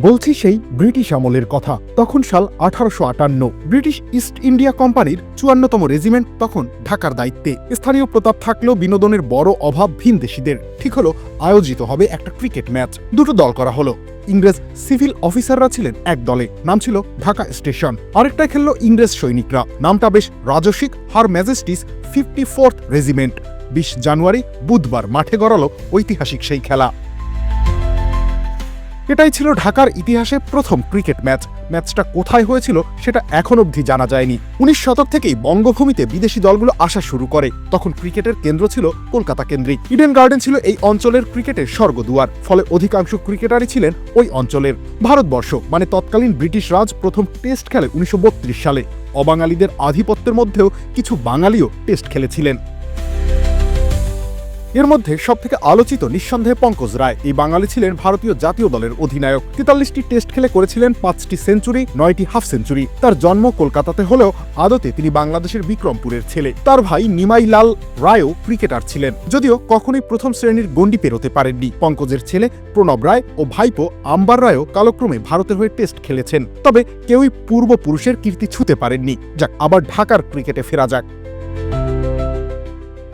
বলছি সেই ব্রিটিশ আমলের কথা। তখন সাল আঠারোশো আটান্ন ব্রিটিশ ইস্ট ইন্ডিয়া কোম্পানির চুয়ান্নতম রেজিমেন্ট তখন ঢাকার দায়িত্বে। স্থানীয় প্রতাপ থাকলেও বিনোদনের বড় অভাব ভিনদেশিদের ঠিক হলো, আয়োজিত হবে একটা ক্রিকেট ম্যাচ। দুটো দল করা হলো। ইংরেজ সিভিল অফিসাররা ছিলেন এক দলে। নাম ছিল ঢাকা স্টেশন। আরেকটা খেললো ইংরেজ সৈনিকরা। নামটা বেশ রাজসিক, her majesty's fifty fourth regiment. বিশ জানুয়ারি বুধবার মাঠে গড়ালো ঐতিহাসিক সেই খেলা। এটাই ছিল ঢাকার ইতিহাসে প্রথম ক্রিকেট ম্যাচ। ম্যাচটা কোথায় হয়েছিল সেটা এখন অবধি জানা যায়নি। উনিশ শতক থেকেই বঙ্গভূমিতে বিদেশি দলগুলো আসা শুরু করে। তখন ক্রিকেটের কেন্দ্র ছিল কলকাতা কেন্দ্রিক। ইডেন গার্ডেন ছিল এই অঞ্চলের ক্রিকেটের স্বর্গদুয়ার। ফলে অধিকাংশ ক্রিকেটারই ছিলেন ওই অঞ্চলের। ভারতবর্ষ মানে তৎকালীন ব্রিটিশ রাজ প্রথম টেস্ট খেলে উনিশশো বত্রিশ সালে। অবাঙালিদের আধিপত্যের মধ্যেও কিছু বাঙালিও টেস্ট খেলেছিলেন। এর মধ্যে সবথেকে আলোচিত নিঃসন্দেহে পঙ্কজ রায়। এই বাঙালি ছিলেন ভারতীয় জাতীয় দলের অধিনায়ক। তেতাল্লিশটি টেস্ট খেলে করেছিলেন পাঁচটি সেঞ্চুরি, নয়টি হাফ সেঞ্চুরি। তার জন্ম কলকাতাতে হলেও আদতে তিনি বাংলাদেশের বিক্রমপুরের ছেলে। তার ভাই নিমাই লাল রায়ও ক্রিকেটার ছিলেন। যদিও কখনোই প্রথম শ্রেণির গণ্ডি পেরোতে পারেননি। পঙ্কজের ছেলে প্রণব রায় ও ভাইপো আম্বার রায়ও কালক্রমে ভারতের হয়ে টেস্ট খেলেছেন। তবে কেউই পূর্বপুরুষের কীর্তি ছুতে পারেননি। যাক, আবার ঢাকার ক্রিকেটে ফেরা যাক।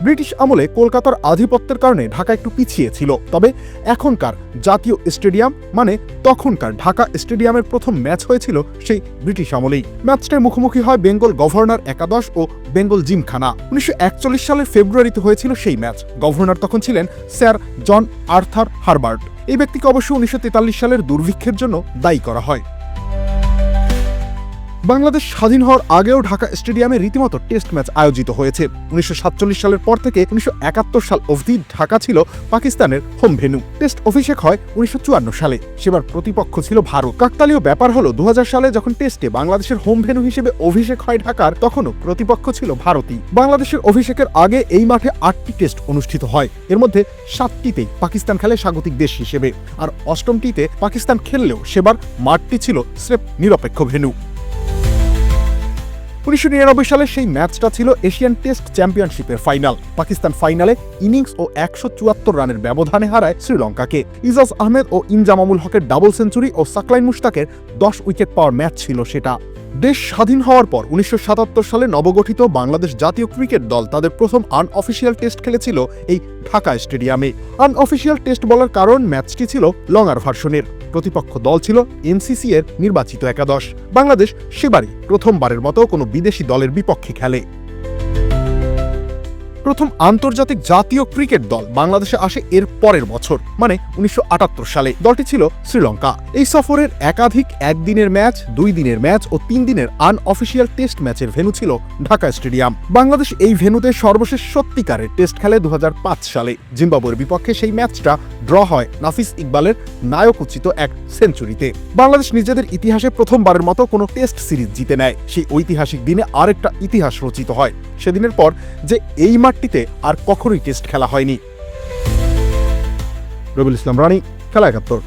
ব্রিটিশ আমলে কলকাতার আধিপত্যের কারণে ঢাকা একটু পিছিয়ে ছিল। তবে এখনকার জাতীয় স্টেডিয়াম মানে তখনকার ঢাকা স্টেডিয়ামের প্রথম ম্যাচ হয়েছিল সেই ব্রিটিশ আমলেই। ম্যাচটায় মুখোমুখি হয় বেঙ্গল গভর্নর একাদশ ও বেঙ্গল জিমখানা। উনিশশো একচল্লিশ সালের ফেব্রুয়ারিতে হয়েছিল সেই ম্যাচ। গভর্নর তখন ছিলেন স্যার জন আর্থার হারবার্ট। এই ব্যক্তিকে অবশ্য উনিশশো তেতাল্লিশ সালের দুর্ভিক্ষের জন্য দায়ী করা হয়। বাংলাদেশ স্বাধীন হওয়ার আগেও ঢাকা স্টেডিয়ামে রীতিমতো টেস্ট ম্যাচ আয়োজিত হয়েছে। উনিশশো সাতচল্লিশ সালের পর থেকে উনিশশো একাত্তর সাল অবধি ঢাকা ছিল পাকিস্তানের হোম ভেনু টেস্ট অভিষেক হয় উনিশশো চুয়ান্ন সালে। সেবার প্রতিপক্ষ ছিল ভারত। কাকতালীয় ব্যাপার হলো দু হাজার সালে যখন টেস্টে বাংলাদেশের হোম ভেনু হিসেবে অভিষেক হয় ঢাকার, তখনও প্রতিপক্ষ ছিল ভারতই। বাংলাদেশের অভিষেকের আগে এই মাঠে আটটি টেস্ট অনুষ্ঠিত হয়। এর মধ্যে সাতটিতেই পাকিস্তান খেলে স্বাগতিক দেশ হিসেবে। আর অষ্টমটিতে পাকিস্তান খেললেও সেবার মাঠটি ছিল স্রেফ নিরপেক্ষ ভেনু উনিশশো নিরানব্বই সালে সেই ম্যাচটা ছিল এশিয়ান টেস্ট চ্যাম্পিয়নশিপের ফাইনাল। পাকিস্তান ফাইনালে ইনিংস ও একশো চুয়াত্তর রানের ব্যবধানে হারায় শ্রীলঙ্কাকে। ইজাজ আহমেদ ও ইনজামামুল হকের ডাবল সেঞ্চুরি ও সাকলাইন মুশতাকের দশ উইকেট পাওয়ার ম্যাচ ছিল সেটা। দেশ স্বাধীন হওয়ার পর উনিশশো সাতাত্তর সালে নবগঠিত বাংলাদেশ জাতীয় ক্রিকেট দল তাদের প্রথম আনঅফিসিয়াল টেস্ট খেলেছিল এই ঢাকা স্টেডিয়ামে। আনঅফিসিয়াল টেস্ট বলার কারণ ম্যাচটি ছিল লঙ্গার ভার্সনের। প্রতিপক্ষ দল ছিল এনসিসি এর নির্বাচিত একাদশ। বাংলাদেশ সেবারই প্রথমবারের মতো কোনো বিদেশি দলের বিপক্ষে খেলে। প্রথম আন্তর্জাতিক জাতীয় ক্রিকেট দল বাংলাদেশে আসে এর পরের বছর মানে উনিশশো আটাত্তর সালে। দলটি ছিল শ্রীলঙ্কা। এই সফরের একাধিক একদিনের ম্যাচ, দুই দিনের ম্যাচ ও তিন দিনের আনঅফিসিয়াল টেস্ট ম্যাচের ভেন্যু ছিল ঢাকা স্টেডিয়াম। বাংলাদেশ এই ভেন্যুতে সর্বশেষ সত্যিকারের টেস্ট খেলে দু সালে। জিম্বাবুয়ের বিপক্ষে সেই ম্যাচটা ড্র হয় নাফিস ইকবালের নায়ক উচিত এক সেঞ্চুরিতে। বাংলাদেশ নিজেদের ইতিহাসে প্রথমবারের মতো কোনো টেস্ট সিরিজ জিতে নেয়। সেই ঐতিহাসিক দিনে আরেকটা ইতিহাস রচিত হয়। সেদিনের পর যে এই মাঠটিতে আর কখনোই টেস্ট খেলা হয়নি। রবিউল ইসলাম রানী খেলা একাত্তর।